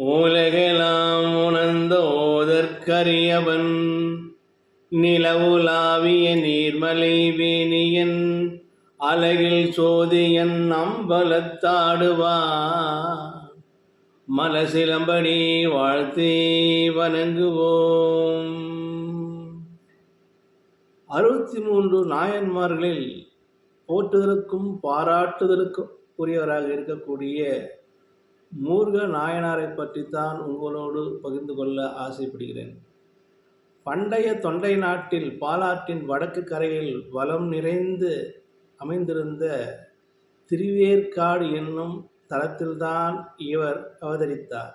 உலகெலாம் உணர்ந்த ஓதற்கரியவன் நிலவுலாவிய நீர்மலை வேணியன் அலகில் சோதியன் அம்பலத்தாடுவா மலசிலம்படி வாழ்த்தி வணங்குவோம். அறுபத்தி மூன்று நாயன்மார்களில் போற்றுதலுக்கும் பாராட்டுதலுக்கும் உரியவராக இருக்கக்கூடிய மூர்க நாயனாரை பற்றித்தான் உங்களோடு பகிர்ந்து கொள்ள ஆசைப்படுகிறேன். பண்டைய தொண்டை நாட்டில் பாலாற்றின் வடக்கு கரையில் வளம் நிறைந்து அமைந்திருந்த திருவேற்காடு என்னும் தளத்தில்தான் இவர் அவதரித்தார்.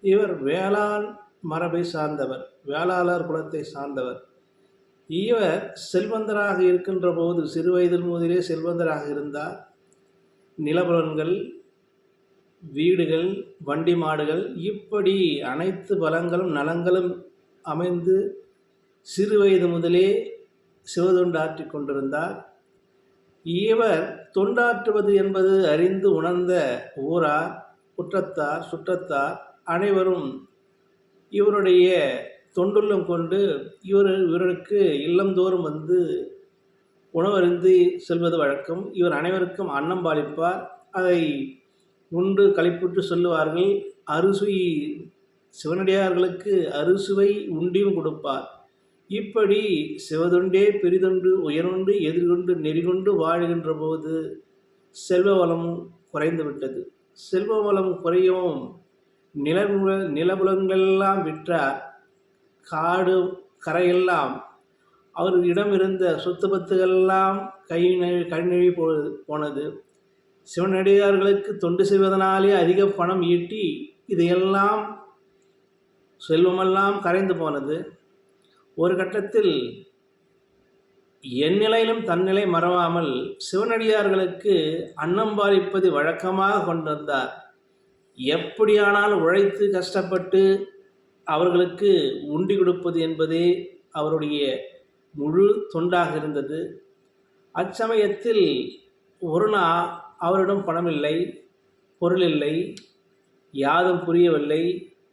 இவர் வேளாண் மரபை சார்ந்தவர் வேளாளர் குலத்தை சார்ந்தவர். இவர் செல்வந்தராக இருக்கின்ற போது சிறுவயதில் முதலே செல்வந்தராக இருந்தார். நிலபுலன்கள் வீடுகள் வண்டி மாடுகள் இப்படி அனைத்து பலங்களும் நலங்களும் அமைந்து சிறு வயது முதலே சிவதொண்டாற்றி கொண்டிருந்தார். இவர் தொண்டாற்றுவது என்பது அறிந்து உணர்ந்த ஊரார் குற்றத்தார் சுற்றத்தார் அனைவரும் இவருடைய தொண்டுள்ளம் கொண்டு இவர் இவருக்கு இல்லந்தோறும் வந்து உணவருந்து செல்வது வழக்கம். இவர் அனைவருக்கும் அன்னம் பாலிப்பார். அதை உண்டு கழிப்புற்று சொல்லுவார்கள் அறுசுவை சிவனடியார்களுக்கு அறுசுவை உண்டியும் கொடுப்பார். இப்படி சிவதொண்டே பெரிதொன்று உயர்வுண்டு எதிர்கொண்டு நெறிகொண்டு வாழ்கின்ற போது செல்வ வளம் குறைந்து விட்டது. செல்வ வளம் குறையும் நிலபுல நிலபுலங்களெல்லாம் விற்றார் காடு கரையெல்லாம் அவர்களிடம் இருந்த சொத்து பத்துகளெல்லாம் கை கழிநழுவி போ போனது. சிவனடியார்களுக்கு தொண்டு செய்வதனாலே அதிக பணம் ஈட்டி இதையெல்லாம் செல்வமெல்லாம் கரைந்து போனது. ஒரு கட்டத்தில் என் நிலையிலும் தன்னிலை மறவாமல் சிவனடியார்களுக்கு அன்னம் பாலிப்பது வழக்கமாக கொண்டிருந்தார். எப்படியானால் உழைத்து கஷ்டப்பட்டு அவர்களுக்கு உண்டி கொடுப்பது என்பதே அவருடைய முழு தொண்டாக இருந்தது. அச்சமயத்தில் ஒரு நாள் அவரிடம் பணமில்லை பொருள் இல்லை யாதும் புரியவில்லை.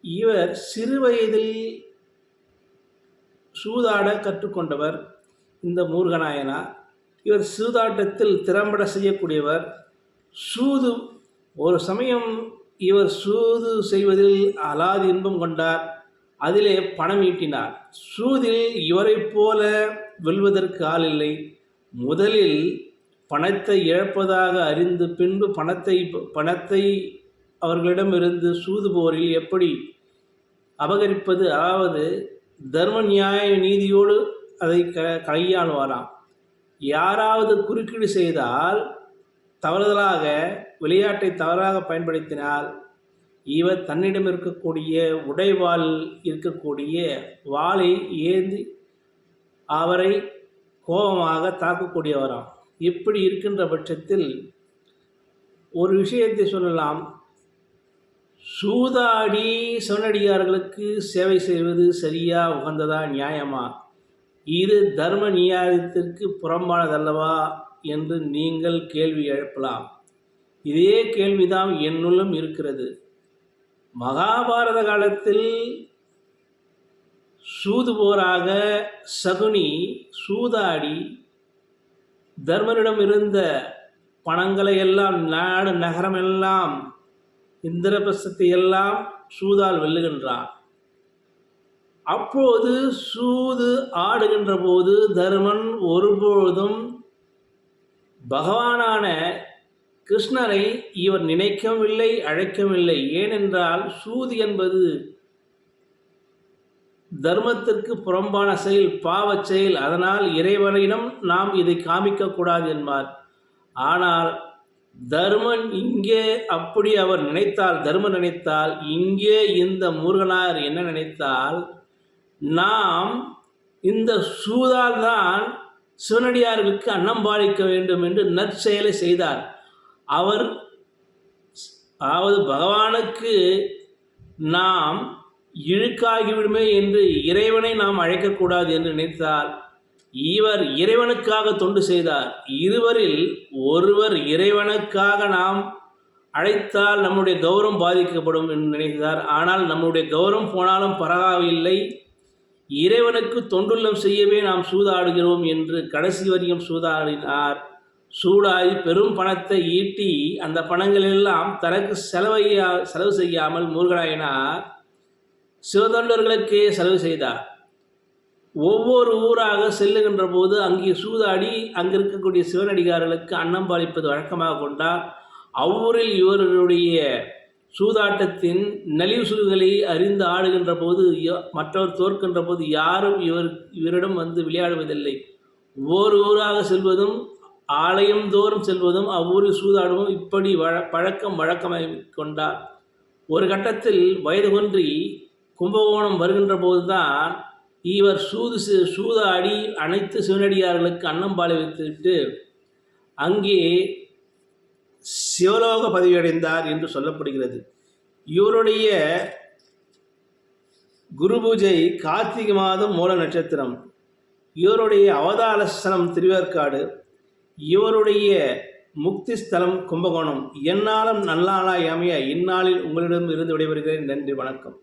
இவர் சிறு வயதில் சூதாட கற்றுக்கொண்டவர். இந்த மூர்கநாயனா இவர் சூதாட்டத்தில் திறம்பட செய்யக்கூடியவர். சூது ஒரு சமயம் இவர் சூது செய்வதில் அலாதி இன்பம் கொண்டார் அதிலே பணம் ஈட்டினார். சூதில் இவரைப் போல வெல்வதற்கு ஆள் இல்லை. முதலில் பணத்தை இழப்பதாக அறிந்து பின்பு பணத்தை பணத்தை அவர்களிடமிருந்து சூது போரில் எப்படி அபகரிப்பது? அதாவது தர்ம நியாய நீதியோடு அதை க கையாளுவாராம். யாராவது குறுக்கீடு செய்தால் தவறுதலாக விளையாட்டை தவறாக பயன்படுத்தினால் இவர் தன்னிடம் இருக்கக்கூடிய உடைவாள் இருக்கக்கூடிய வாளை ஏந்தி அவரை கோபமாக தாக்கக்கூடியவராம். இப்படி இருக்கின்ற பட்சத்தில் ஒரு விஷயத்தை சொல்லலாம். சூதாடி சிவனடியார்களுக்கு சேவை செய்வது சரியா உகந்ததா நியாயமா? இது தர்ம நியாயத்திற்கு புறம்பானதல்லவா என்று நீங்கள் கேள்வி எழுப்பலாம். இதே கேள்விதான் என்னுள்ளும் இருக்கிறது. மகாபாரத காலத்தில் சூதுபோராக சகுனி சூதாடி தர்மனிடம் இருந்த பணங்களை எல்லாம் நாடு நகரம் எல்லாம் இந்திரபிரசத்தை எல்லாம் சூதால் வெல்லுகின்றான் அப்போது சூது ஆடுகின்ற போது தருமன் ஒருபொழுதும் பகவானான கிருஷ்ணரை இவர் நினைக்கவில்லை அழைக்கவில்லை. ஏனென்றால் சூது என்பது தர்மத்திற்கு புறம்பான செயல் பாவச் செயல். அதனால் இறைவனிடம் நாம் இதை காமிக்கக்கூடாது என்பார். ஆனால் தர்மன் இங்கே அப்படி அவர் நினைத்தால் தர்மம் நினைத்தால் இங்கே இந்த முருகனார் என்ன நினைத்தால் நாம் இந்த சூதால் தான் சிவனடியார்களுக்கு அன்னம் பாலிக்க வேண்டும் என்று நற்செயலை செய்தார். அவர் அதாவது பகவானுக்கு நாம் இழுக்காகிவிடுமே என்று இறைவனை நாம் அழைக்கக்கூடாது என்று நினைத்தால் இவர் இறைவனுக்காக தொண்டு செய்தார். இருவரில் ஒருவர் இறைவனுக்காக நாம் அழைத்தால் நம்முடைய கௌரவம் பாதிக்கப்படும் என்று நினைத்தார். ஆனால் நம்முடைய கௌரவம் போனாலும் பரவாயில்லை. இறைவனுக்கு தொண்டுள்ளம் செய்யவே நாம் சூதாடுகிறோம் என்று கடைசி வரையும் சூதாடினார். சூடாகி பெரும் பணத்தை ஈட்டி அந்த பணங்களெல்லாம் தனக்கு செலவையா செலவு செய்யாமல் முருகனாயினார் சிவதொண்டர்களுக்கே செலவு செய்தார். ஒவ்வொரு ஊராக செல்லுகின்ற போது அங்கே சூதாடி அங்கே இருக்கக்கூடிய சிவனடிகாரர்களுக்கு அன்னம் பாலிப்பது வழக்கமாக கொண்டார். அவ்வூரில் இவர்களுடைய சூதாட்டத்தின் நலிவு சுல்களை அறிந்து ஆடுகின்ற போது மற்றவர் தோற்கின்ற போது யாரும் இவர் இவரிடம் வந்து விளையாடுவதில்லை. ஒவ்வொரு ஊராக செல்வதும் ஆலயம் தோறும் செல்வதும் அவ்வூரில் சூதாடவும் இப்படி வழ பழக்கம் வழக்கமாக கொண்டார். ஒரு கட்டத்தில் வயது ஒன்றி கும்பகோணம் வருகின்ற போதுதான் இவர் சூது சூத சூதாடி அனைத்து சிவனடியார்களுக்கு அன்னம்பாலை வைத்துவிட்டு அங்கே சிவலோக பதவியடைந்தார் என்று சொல்லப்படுகிறது. இவருடைய குரு பூஜை கார்த்திகை மாதம் மூல நட்சத்திரம். இவருடைய அவதாரஸ்தலம் திருவேற்காடு. இவருடைய முக்தி ஸ்தலம் கும்பகோணம். என்னாலும் நல்லாளாய் அமைய இந்நாளில் உங்களிடம் இருந்து விடைபெறுகிறேன். நன்றி வணக்கம்.